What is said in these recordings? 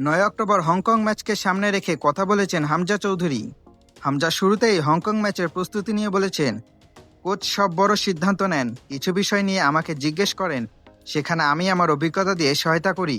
নয় October Hong Kong ম্যাচকে সামনে রেখে কথা বলেছেন হামজা চৌধুরী। হামজা শুরুতেই হংকং ম্যাচের প্রস্তুতি নিয়ে বলেছেন, কোচ সব বড় সিদ্ধান্ত নেন, কিছু বিষয় নিয়ে আমাকে জিজ্ঞেস করেন, সেখানে আমি আমার অভিজ্ঞতা দিয়ে সহায়তা করি।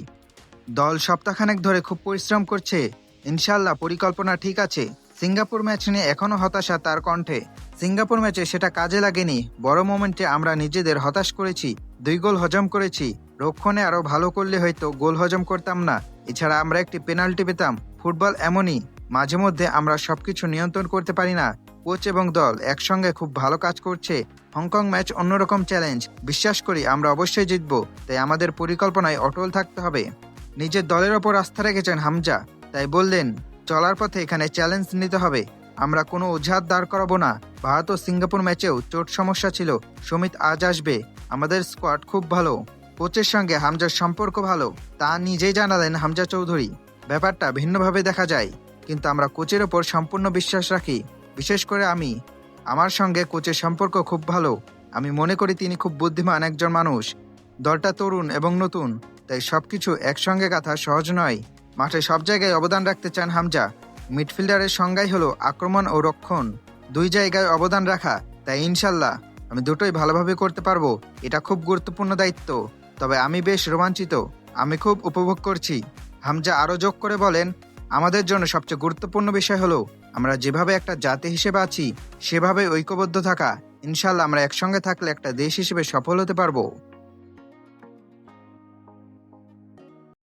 দল সপ্তাহখানেক ধরে খুব পরিশ্রম করছে ইনশাল্লাহ পরিকল্পনা ঠিক আছে। সিঙ্গাপুর ম্যাচ নিয়ে এখনও হতাশা তার কণ্ঠে। সিঙ্গাপুর ম্যাচে সেটা কাজে লাগেনি, বড় মোমেন্টে আমরা নিজেদের হতাশ করেছি, দুই গোল হজম করেছি রক্ষণে আরও ভালো করলে হয়তো গোল হজম করতাম না। এছাড়া আমরা একটি পেনাল্টি পেতাম। ফুটবল এমনই, মাঝে মধ্যে আমরা সবকিছু নিয়ন্ত্রণ করতে পারি না। কোচ এবং দল একসঙ্গে খুব ভালো কাজ করছে। হংকং ম্যাচ অন্যরকম চ্যালেঞ্জ। বিশ্বাস করি আমরা অবশ্যই জিতব, তাই আমাদের পরিকল্পনায় অটল থাকতে হবে। নিজের দলের ওপর আস্থা রেখেছেন হামজা। তাই বললেন, চলার পথে এখানে চ্যালেঞ্জ নিতে হবে। আমরা কোনো অজুহাত দাঁড় করাবো না। ভারত ও সিঙ্গাপুর ম্যাচেও চোট সমস্যা ছিল। সমিত আজ আসবে। আমাদের স্কোয়াড খুব ভালো। কোচের সঙ্গে হামজার সম্পর্ক ভালো, তা নিজেই জানালেন হামজা চৌধুরী। ব্যাপারটা ভিন্নভাবে দেখা যায়, কিন্তু আমরা কোচের ওপর সম্পূর্ণ বিশ্বাস রাখি। বিশেষ করে আমি। আমার সঙ্গে কোচের সম্পর্ক খুব ভালো। আমি মনে করি তিনি খুব বুদ্ধিমান একজন মানুষ। দলটা তরুণ এবং নতুন, তাই সবকিছু একসঙ্গে গাথা সহজ নয়। মাঠে সব জায়গায় অবদান রাখতে চান হামজা। মিডফিল্ডারের সংজ্ঞাই হলো আক্রমণ ও রক্ষণ। দুই জায়গায় অবদান রাখা, তাই ইনশাল্লাহ, আমি দুটোই ভালোভাবে করতে পারব। এটা খুব গুরুত্বপূর্ণ দায়িত্ব। তবে আমি বেশ রোমাঞ্চিত। আমি খুব উপভোগ করছি। হামজা আরও যোগ করে বলেন, আমাদের জন্য সবচেয়ে গুরুত্বপূর্ণ বিষয় হলো, আমরা যেভাবে একটা জাতি হিসেবে আছি, সেভাবে ঐক্যবদ্ধ থাকা। ইনশাল্লাহ আমরা একসঙ্গে থাকলে একটা দেশ হিসেবে সফল হতে পারব।